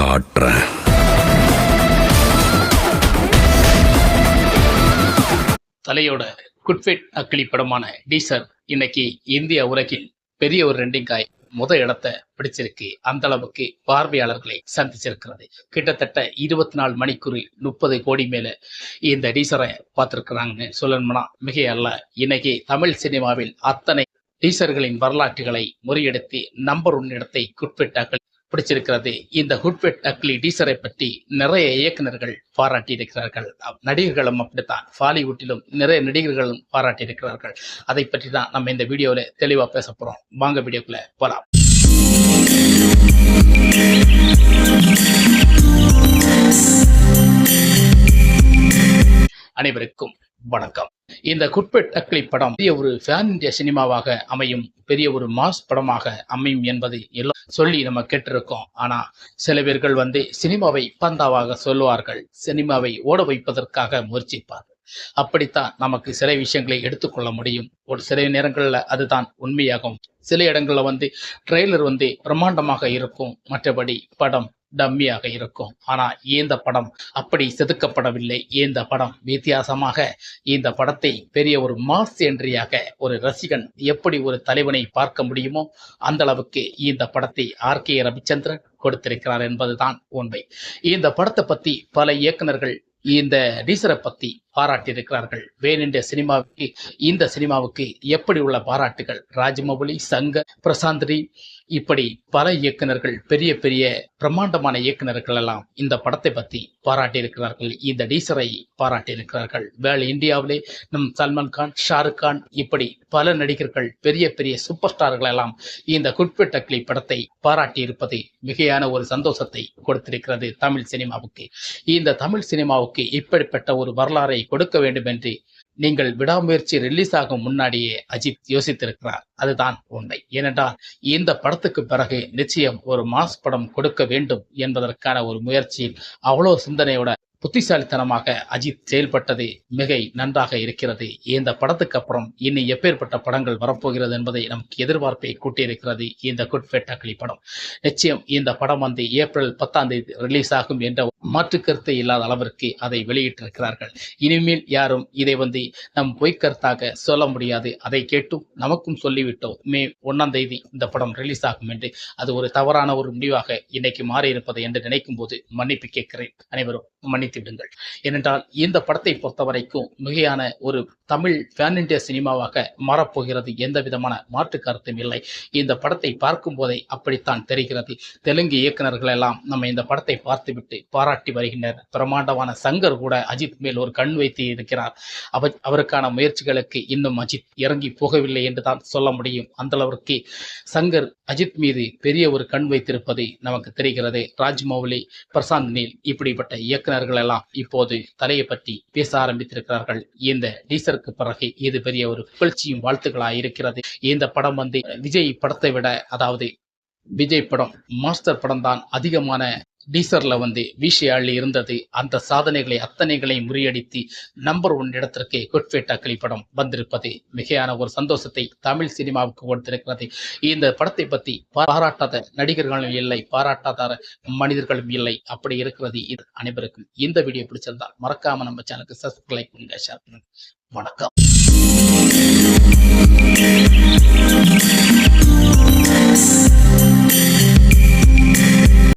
காட்டுறேன். தலையோட குட்ஃபிட் அக்கிளி படமான டீசர் இன்னைக்கு இந்திய உலகில் பெரிய ஒரு ரெண்டிங்காய் முத இடத்தை பிடிச்சிருக்கு. அந்த அளவுக்கு பார்வையாளர்களை சந்திச்சிருக்கிறது. கிட்டத்தட்ட இருபத்தி நாலு மணிக்குறி முப்பது கோடி மேல இந்த டீசரை பார்த்துருக்குறாங்கன்னு சொல்லணும்னா மிக அல்ல இன்னைக்கு தமிழ் சினிமாவில் அத்தனை டீசர்களின் வரலாற்றுகளை முறியெடுத்து நம்பர் ஒன் இடத்தை குட்ஃபிட் பிடிச்சிருக்கிறது. இந்த ஹுட்வெட் அக்லி டீசரை பற்றி நிறைய இயக்குநர்கள் பாராட்டி இருக்கிறார்கள் நடிகர்களும் அப்படித்தான். பாலிவுட்டிலும் நிறைய நடிகர்களும் பாராட்டி இருக்கிறார்கள் அதை பற்றி தான் நம்ம இந்த வீடியோவில் தெளிவாக பேச போகிறோம் வாங்க வீடியோக்குள்ள போகலாம் அனைவருக்கும் வணக்கம். இந்த குட்பெட் அக்லி படம் பெரிய ஒரு ஃபேன் இந்திய சினிமாவாக அமையும் பெரிய ஒரு மாஸ் படமாக அமையும் என்பதை எல்லாம் சொல்லி நம்ம கேட்டிருக்கோம். ஆனா சில பேர்கள் வந்து சினிமாவை பந்தாவாக சொல்லுவார்கள் சினிமாவை ஓட வைப்பதற்காக முயற்சிப்பார்கள். அப்படித்தான் நமக்கு சில விஷயங்களை எடுத்துக்கொள்ள முடியும். ஒரு சில நேரங்களில் அதுதான் உண்மையாகும். சில இடங்கள்ல வந்து ட்ரெய்லர் வந்து பிரம்மாண்டமாக இருக்கும். மற்றபடி படம் டம்மியாக இருக்கும். ஆனா இந்த படம் அப்படி செதுக்கப்படவில்லை. இந்த படம் வித்தியாசமாக இந்த படத்தை பெரிய ஒரு மாஸ் என்றியாக ஒரு ரசிகன் எப்படி ஒரு தலைவனை பார்க்க முடியுமோ அந்த அளவுக்கு இந்த படத்தை ஆர். கே. ரவிச்சந்திரன் கொடுத்திருக்கிறார் என்பதுதான் உண்மை. இந்த படத்தை பத்தி பல இயக்குநர்கள் இந்த டீசரை பத்தி பாராட்டியிருக்கிறார்கள். வேனின்ற சினிமாவுக்கு இந்த சினிமாவுக்கு எப்படி உள்ள பாராட்டுகள்? ராஜமௌலி சங்க பிரசாந்த்ரி இப்படி பல இயக்குநர்கள் பெரிய பெரிய பிரம்மாண்டமான இயக்குநர்கள் எல்லாம் இந்த படத்தை பத்தி பாராட்டியிருக்கிறார்கள். இந்த டீசரை பாராட்டியிருக்கிறார்கள். வேல் இந்தியாவிலே நம் சல்மான் கான் ஷாருக் கான் இப்படி பல நடிகர்கள் பெரிய பெரிய சூப்பர் ஸ்டார்கள் எல்லாம் இந்த குட்பெட் கிளி படத்தை பாராட்டி இருப்பது மிகையான ஒரு சந்தோஷத்தை கொடுத்திருக்கிறது தமிழ் சினிமாவுக்கு. இந்த தமிழ் சினிமாவுக்கு இப்படிப்பட்ட ஒரு வரலாறை கொடுக்க வேண்டும் என்று நீங்கள் விடாமுயற்சி ரிலீஸ் ஆகும் முன்னாடியே அஜித் யோசித்திருக்கிறார். அதுதான் உண்மை. ஏனென்றால் இந்த படத்துக்கு பிறகு நிச்சயம் ஒரு மாஸ் படம் கொடுக்க வேண்டும் என்பதற்கான ஒரு முயற்சியில் அவ்வளவு சிந்தனையோட புத்திசாலித்தனமாக அஜித் செயல்பட்டது மிக நன்றாக இருக்கிறது. இந்த படத்துக்கு அப்புறம் இனி எப்பேற்பட்ட படங்கள் வரப்போகிறது என்பதை நமக்கு எதிர்பார்ப்பை கூட்டியிருக்கிறது இந்த குட்ஃபெட் அக்லி படம். நிச்சயம் இந்த படம் வந்து ஏப்ரல் பத்தாம் தேதி ரிலீஸ் ஆகும் என்ற மாற்று கருத்து இல்லாத அளவிற்கு அதை வெளியிட்டிருக்கிறார்கள். இனிமேல் யாரும் இதை வந்து நம் பொய்க்கருத்தாக சொல்ல முடியாது. அதை கேட்டும் நமக்கும் சொல்லிவிட்டோம். மே ஒன்னாம் தேதி இந்த படம் ரிலீஸ் ஆகும் என்று. அது ஒரு தவறான ஒரு முடிவாக இன்னைக்கு மாறி இருப்பது என்று நினைக்கும் போது மன்னிப்பு கேட்கிறேன். அனைவரும் மன்னித்து விடுங்கள். ஏனென்றால் இந்த படத்தை பொறுத்த வரைக்கும் மிகையான ஒரு தமிழ் பேன் இண்டியா சினிமாவாக மாறப்போகிறது எந்த விதமான மாற்று கருத்தும் இல்லை. இந்த படத்தை பார்க்கும் போதே அப்படித்தான் தெரிகிறது. தெலுங்கு இயக்குனர்கள் எல்லாம் நம்ம இந்த படத்தை பார்த்துவிட்டு பாராட்டி வருகின்றனர். பிரமாண்டமான சங்கர் கூட அஜித் மேல் ஒரு கண் வைத்து இருக்கிறார். அவர் அவருக்கான முயற்சிகளுக்கு இன்னும் அஜித் இறங்கி போகவில்லை என்று தான் சொல்ல முடியும். அந்த அளவிற்கு சங்கர் அஜித் மீது பெரிய ஒரு கண் வைத்திருப்பது நமக்கு தெரிகிறது. ராஜ்மௌலி பிரசாந்த் நீல் இப்படிப்பட்ட இயக்குநர்கள் எல்லாம் இப்போது தலையை பற்றி பேச ஆரம்பித்திருக்கிறார்கள். இந்த டீசருக்கு பிறகு இது பெரிய ஒரு புகழ்ச்சியும் வாழ்த்துக்களாக இருக்கிறது. இந்த படம் வந்து விஜய் படத்தை விட அதாவது விஜய் படம் மாஸ்டர் படம் தான் அதிகமான டீசர்ல வந்து விஷயாளி இருந்தது. அந்த சாதனைகளை அத்தனைகளை முறியடித்து நம்பர் ஒன் இடத்திற்கு குட்ஃபேட் அக்களி படம் வந்திருப்பது மிகையான ஒரு சந்தோஷத்தை தமிழ் சினிமாவுக்கு கொடுத்திருக்கிறது. இந்த படத்தை பத்தி பாராட்டாத நடிகர்களும் இல்லை பாராட்டாத மனிதர்களும் இல்லை. அப்படி இருக்கிறது இது அனைவருக்கும். இந்த வீடியோ பிடிச்சிருந்தால் மறக்காம நம்ம சேனலுக்கு சப்ஸ்கிரைப் பண்ணுங்க ஷேர் பண்ணுங்க. வணக்கம்.